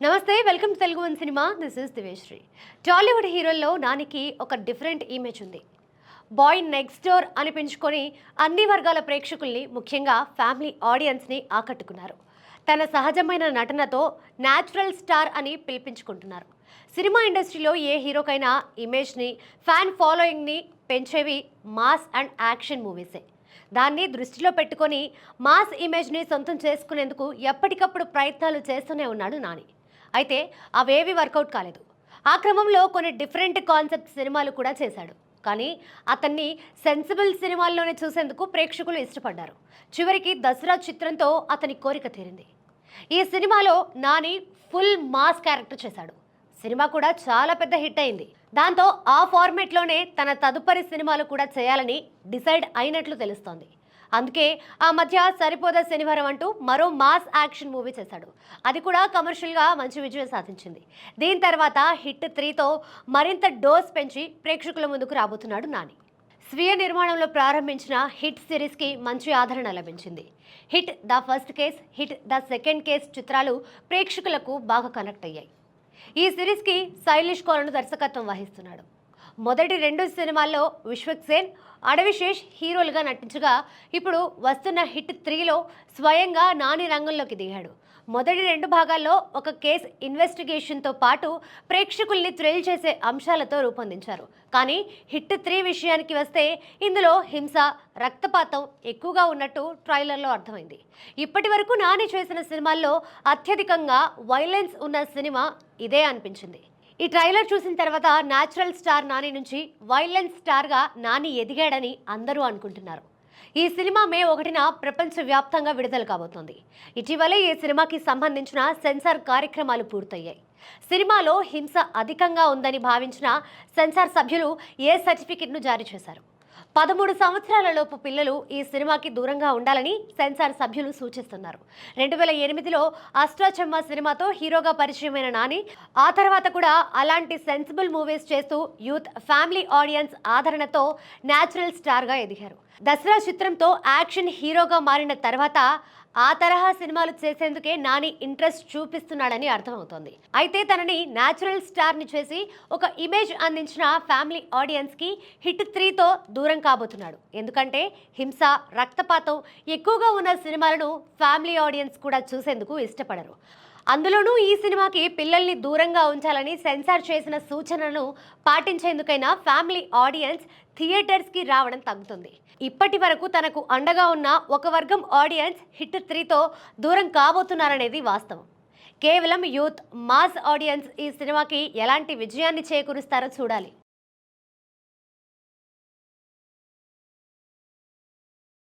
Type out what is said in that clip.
నమస్తే welcome to Telugu one cinema. This is దివేశ్రీ Tollywood హీరోల్లో నానికి ఒక డిఫరెంట్ ఇమేజ్ ఉంది. బాయ్ నెక్స్ట్ డోర్ అనిపించుకొని అన్ని వర్గాల ప్రేక్షకుల్ని ముఖ్యంగా ఫ్యామిలీ ఆడియన్స్ని ఆకట్టుకున్నారు. తన సహజమైన నటనతో న్యాచురల్ స్టార్ అని పిలిపించుకుంటున్నారు. సినిమా ఇండస్ట్రీలో ఏ హీరోకైనా ఇమేజ్ని ఫ్యాన్ ఫాలోయింగ్ని పెంచేవి మాస్ అండ్ యాక్షన్ మూవీసే దాన్ని దృష్టిలో పెట్టుకొని మాస్ ఇమేజ్ని సొంతం చేసుకునేందుకు ఎప్పటికప్పుడు ప్రయత్నాలు చేస్తూనే ఉన్నాడు నాని. అయితే అవేవి వర్కౌట్ కాలేదు. ఆ క్రమంలో కొన్ని డిఫరెంట్ కాన్సెప్ట్ సినిమాలు కూడా చేశాడు. కానీ అతన్ని సెన్సిబుల్ సినిమాల్లోనే చూసేందుకు ప్రేక్షకులు ఇష్టపడ్డారు. చివరికి దసరా చిత్రంతో అతని కోరిక తీరింది. ఈ సినిమాలో నాని ఫుల్ మాస్ క్యారెక్టర్ చేశాడు. సినిమా కూడా చాలా పెద్ద హిట్ అయింది. దాంతో ఆ ఫార్మేట్లోనే తన తదుపరి సినిమాలు కూడా చేయాలని డిసైడ్ అయినట్లు తెలుస్తోంది. అందుకే ఆ మధ్య సరిపోదా శనివారం అంటూ మరో మాస్ యాక్షన్ మూవీ చేశాడు. అది కూడా కమర్షియల్గా మంచి విజయం సాధించింది. దీని తర్వాత హిట్ త్రీతో మరింత డోస్ పెంచి ప్రేక్షకుల ముందుకు రాబోతున్నాడు నాని. స్వీయ నిర్మాణంలో ప్రారంభించిన హిట్ సిరీస్కి మంచి ఆదరణ లభించింది. Hit the first case hit the second case చిత్రాలు ప్రేక్షకులకు బాగా కనెక్ట్ అయ్యాయి. ఈ సిరీస్కి శైలిష్ కోలను దర్శకత్వం వహిస్తున్నాడు. మొదటి రెండు సినిమాల్లో విశ్వక్ సేన్ అడవిశేష్ హీరోలుగా నటించగా ఇప్పుడు వస్తున్న హిట్ త్రీలో స్వయంగా నాని రంగంలోకి దిగాడు. మొదటి రెండు భాగాల్లో ఒక కేస్ ఇన్వెస్టిగేషన్తో పాటు ప్రేక్షకుల్ని థ్రిల్ చేసే అంశాలతో రూపొందించారు. కానీ హిట్ త్రీ విషయానికి వస్తే ఇందులో హింస రక్తపాతం ఎక్కువగా ఉన్నట్టు ట్రైలర్లో అర్థమైంది. ఇప్పటి వరకు నాని చేసిన సినిమాల్లో అత్యధికంగా వైలెన్స్ ఉన్న సినిమా ఇదే అనిపించింది. ఈ ట్రైలర్ చూసిన తర్వాత న్యాచురల్ స్టార్ నాని నుంచి వైలెన్స్ స్టార్గా నాని ఎదిగాడని అందరూ అనుకుంటున్నారు. ఈ సినిమా మే ఒకటిన ప్రపంచవ్యాప్తంగా విడుదల కాబోతోంది. ఇటీవలే ఈ సినిమాకి సంబంధించిన సెన్సార్ కార్యక్రమాలు పూర్తయ్యాయి. సినిమాలో హింస అధికంగా ఉందని భావించిన సెన్సార్ సభ్యులు ఏ సర్టిఫికెట్ను జారీ చేశారు? పదమూడు సంవత్సరాలలోపు పిల్లలు ఈ సినిమాకి దూరంగా ఉండాలని సెన్సార్ సభ్యులు సూచిస్తున్నారు. రెండు వేల ఎనిమిదిలో అష్టాచమ్మ సినిమాతో హీరోగా పరిచయమైన నాని ఆ తర్వాత కూడా అలాంటి సెన్సిబుల్ మూవీస్ చేస్తూ యూత్ ఫ్యామిలీ ఆడియన్స్ ఆదరణతో న్యాచురల్ స్టార్గా ఎదిగారు. దసరా చిత్రంతో యాక్షన్ హీరోగా మారిన తర్వాత ఆ తరహా సినిమాలు చేసేందుకే నాని ఇంట్రెస్ట్ చూపిస్తున్నాడని అర్థమవుతోంది. అయితే తనని న్యాచురల్ స్టార్ని చేసి ఒక ఇమేజ్ అందించిన ఫ్యామిలీ ఆడియన్స్కి హిట్ త్రీతో దూరం కాబోతున్నాడు. ఎందుకంటే హింస రక్తపాతం ఎక్కువగా ఉన్న సినిమాలను ఫ్యామిలీ ఆడియన్స్ కూడా చూసేందుకు ఇష్టపడరు. అందులోనూ ఈ సినిమాకి పిల్లల్ని దూరంగా ఉంచాలని సెన్సార్ చేసిన సూచనను పాటించేందుకైనా ఫ్యామిలీ ఆడియన్స్ థియేటర్స్కి రావడం తగ్గుతుంది. ఇప్పటి వరకు తనకు అండగా ఉన్న ఒక వర్గం ఆడియన్స్ హిట్ త్రీతో దూరం కాబోతున్నారనేది వాస్తవం. కేవలం యూత్ మాస్ ఆడియన్స్ ఈ సినిమాకి ఎలాంటి విజయాన్ని చేకూరుస్తారో చూడాలి.